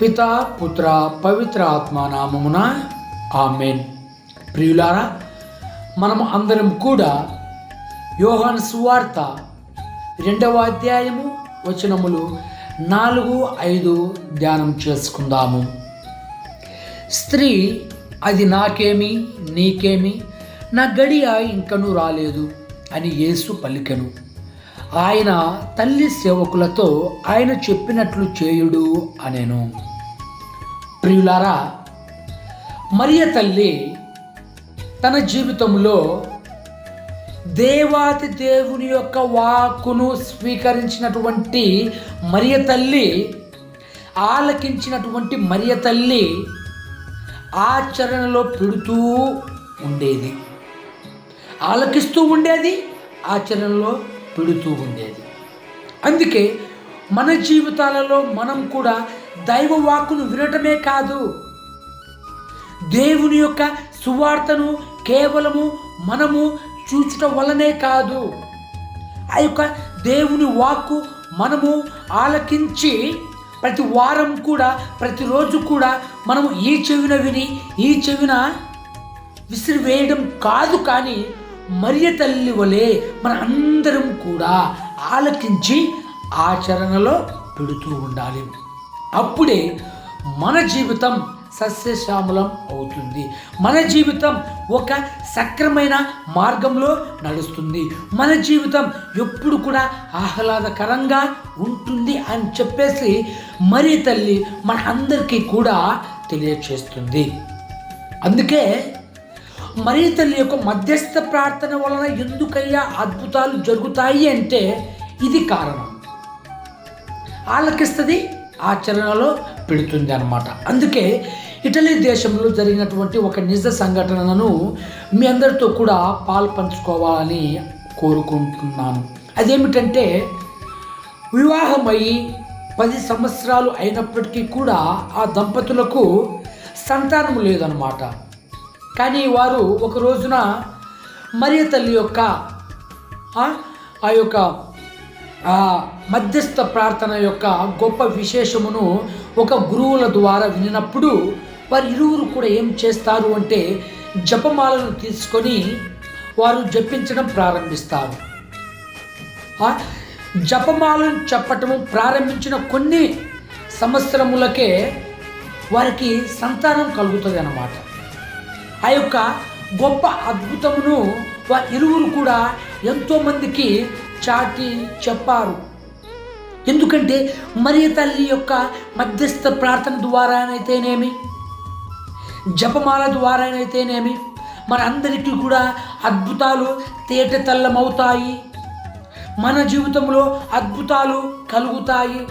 పిత పుత్ర పవిత్ర ఆత్మ నామమున ఆమెన్. ప్రియులారా మనం అందరం కూడా యోహాన్ సువార్త రెండవ అధ్యాయము వచనములు నాలుగు ఐదు ధ్యానం చేసుకుందాము. స్త్రీ అది నాకేమి నీకేమి నా గడియ ఇంకనూ రాలేదు అని యేసు పలికెను. ఆయన తల్లి సేవకులతో ఆయన చెప్పినట్లు చేయుడు అనేను. ప్రియులారా మరియ తల్లి తన జీవితంలో దేవాతి దేవుని యొక్క వాక్కును స్వీకరించినటువంటి మరియ తల్లి ఆలకించినటువంటి మరియ తల్లి ఆచరణలో పెడుతూ ఉండేది. ఆలకిస్తూ ఉండేది ఆచరణలో పెడుతూ ఉండేది. అందుకే మన జీవితాలలో మనం కూడా దైవ వాక్కును వినటమే కాదు దేవుని యొక్క సువార్తను కేవలము మనము చూచటం వల్లనే కాదు ఆ యొక్క దేవుని వాక్కు మనము ఆలకించి ప్రతి వారం కూడా ప్రతిరోజు కూడా మనము ఈ చెవిన విని ఈ చెవిన విసిరివేయడం కాదు కానీ మరియ తల్లి వలె మన అందరం కూడా ఆలకించి ఆచరణలో పెడుతూ ఉండాలి. అప్పుడే మన జీవితం సస్యశ్యామలం అవుతుంది. మన జీవితం ఒక సక్రమైన మార్గంలో నడుస్తుంది. మన జీవితం ఎప్పుడు కూడా ఆహ్లాదకరంగా ఉంటుంది అని చెప్పేసి మరి తల్లి మన అందరికీ కూడా తెలియచేస్తుంది. అందుకే మరి తల్లి యొక్క మధ్యస్థ ప్రార్థన వలన ఎందుకయ్యా అద్భుతాలు జరుగుతాయి అంటే ఇది కారణం. ఆలకిస్తుంది ఆచరణలో పెడుతుంది అనమాట అందుకే ఇటలీ దేశంలో జరిగినటువంటి ఒక నిజ సంఘటనను మీ అందరితో కూడా పాలు పంచుకోవాలని కోరుకుంటున్నాను. అదేమిటంటే వివాహమై పది సంవత్సరాలు అయినప్పటికీ కూడా ఆ దంపతులకు సంతానం లేదనమాట కానీ వారు ఒక రోజున మరియ తల్లి యొక్క ఆ యొక్క మధ్యస్థ ప్రార్థన యొక్క గొప్ప విశేషమును ఒక గురువుల ద్వారా వినినప్పుడు వారు ఇరువురు కూడా ఏం చేస్తారు అంటే జపమాలను తీసుకొని వారు జపించడం ప్రారంభిస్తారు. జపమాలను చెప్పటము ప్రారంభించిన కొన్ని సంవత్సరములకే వారికి సంతానం కలుగుతుంది అన్నమాట ఆ యొక్క గొప్ప అద్భుతమును ఇరువురు కూడా ఎంతోమందికి చాటి చెప్పారు. ఎందుకంటే మరియ తల్లి యొక్క మధ్యస్థ ప్రార్థన ద్వారానైతేనేమి? జపమాల ద్వారానైతేనేమి? మన అందరికీ కూడా అద్భుతాలు తేట తెల్లమవుతాయి. మన జీవితంలో అద్భుతాలు కలుగుతాయి.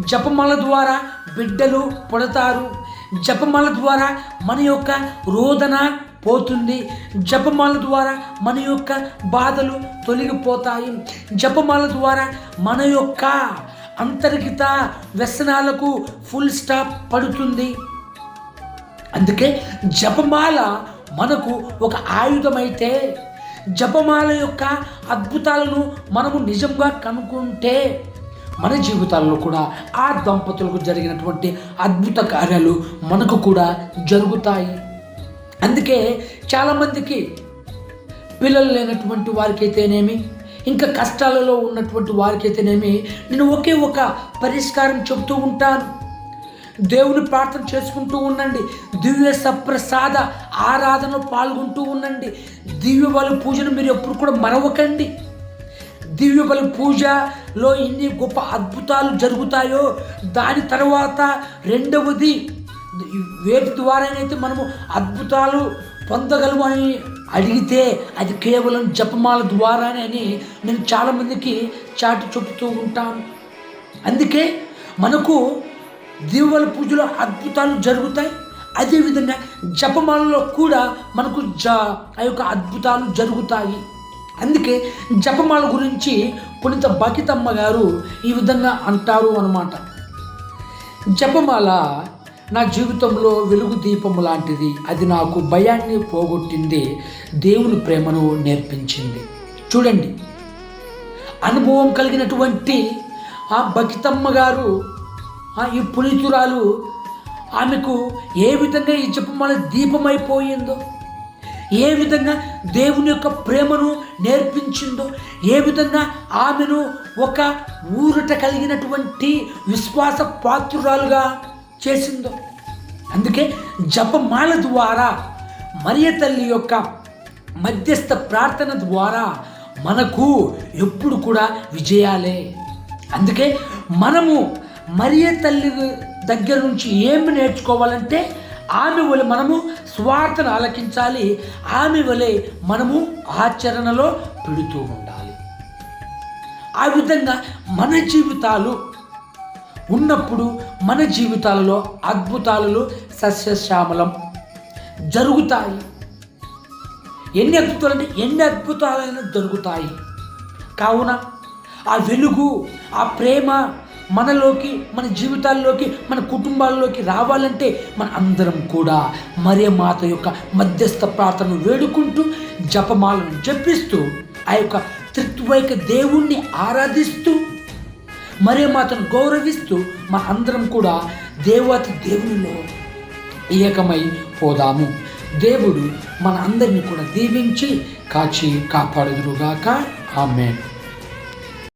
జపమాల ద్వారా బిడ్డలు పుడతారు. జపమాల ద్వారా మన యొక్క రోదన పోతుంది. జపమాల ద్వారా మన యొక్క బాధలు తొలగిపోతాయి. జపమాల ద్వారా మన యొక్క అంతర్గత వ్యసనాలకు ఫుల్ స్టాప్ పడుతుంది. అందుకే జపమాల మనకు ఒక ఆయుధమైతే జపమాల యొక్క అద్భుతాలను మనము నిజంగా కనుక్కుంటే మన జీవితాల్లో కూడా ఆ దంపతులకు జరిగినటువంటి అద్భుత కార్యాలు మనకు కూడా జరుగుతాయి. అందుకే చాలామందికి పిల్లలు లేనటువంటి వారికైతేనేమి ఇంకా కష్టాలలో ఉన్నటువంటి వారికైతేనేమి నేను ఒకే ఒక పరిష్కారం చెబుతూ ఉంటాను. దేవుని ప్రార్థన చేసుకుంటూ ఉండండి. దివ్య సప్రసాద ఆరాధన పాల్గొంటూ ఉండండి. దివ్య బల పూజను మీరు ఎప్పుడు కూడా మరవకండి. దివ్య బల లో ఎన్ని గొప్ప అద్భుతాలు జరుగుతాయో దాని తర్వాత రెండవది వేటి ద్వారానైతే మనము అద్భుతాలు పొందగలము అని అడిగితే అది కేవలం జపమాల ద్వారానే అని నేను చాలామందికి చాటి చెబుతూ ఉంటాను. అందుకే మనకు దీవుల పూజలో అద్భుతాలు జరుగుతాయి. అదేవిధంగా జపమాలలో కూడా మనకు జ ఆ యొక్క అద్భుతాలు జరుగుతాయి. అందుకే జపమాల గురించి పునిత బకితమ్మ గారు ఈ విధంగా అంటారు అనమాట జపమాల నా జీవితంలో వెలుగు దీపం లాంటిది. అది నాకు భయాన్ని పోగొట్టింది దేవుని ప్రేమను నేర్పించింది. చూడండి. అనుభవం కలిగినటువంటి ఆ బకితమ్మ గారు ఆ, ఈ పునీతురాలు ఆమెకు ఏ విధంగా ఈ జపమాల దీపమైపోయిందో. ఏ విధంగా దేవుని యొక్క ప్రేమను నేర్పించిందో ఏ విధంగా ఆమెను ఒక ఊరట కలిగినటువంటి విశ్వాస పాత్రురాలుగా చేసిందో. అందుకే జపమాల ద్వారా మరియ తల్లి యొక్క మధ్యస్థ ప్రార్థన ద్వారా మనకు ఎప్పుడు కూడా విజయాలే. అందుకే మనము మరియ తల్లి దగ్గర నుంచి ఏమి నేర్చుకోవాలంటే ఆమె వలె మనము స్వార్థను ఆలకించాలి. ఆమె వలె మనము ఆచరణలో పెడుతూ ఉండాలి. ఆ విధంగా మన జీవితాలు ఉన్నప్పుడు మన జీవితాలలో అద్భుతాలలో సస్యశ్యామలం జరుగుతాయి. ఎన్ని అద్భుతాలంటే ఎన్ని అద్భుతాలైనా జరుగుతాయి. కావున ఆ వెలుగు ఆ ప్రేమ మనలోకి మన జీవితాల్లోకి మన కుటుంబాల్లోకి రావాలంటే మన అందరం కూడా మరే మాత యొక్క మధ్యస్థ ప్రార్థనను వేడుకుంటూ జపమాలను జపిస్తూ ఆ యొక్క త్రిత్వైక దేవుణ్ణి ఆరాధిస్తూ మరే మాతను గౌరవిస్తూ మన అందరం కూడా దేవత దేవునిలో ఏకమై పోదాము. దేవుడు మన అందరిని కూడా దీవించి కాచి కాపాడుదురుగాక. ఆమె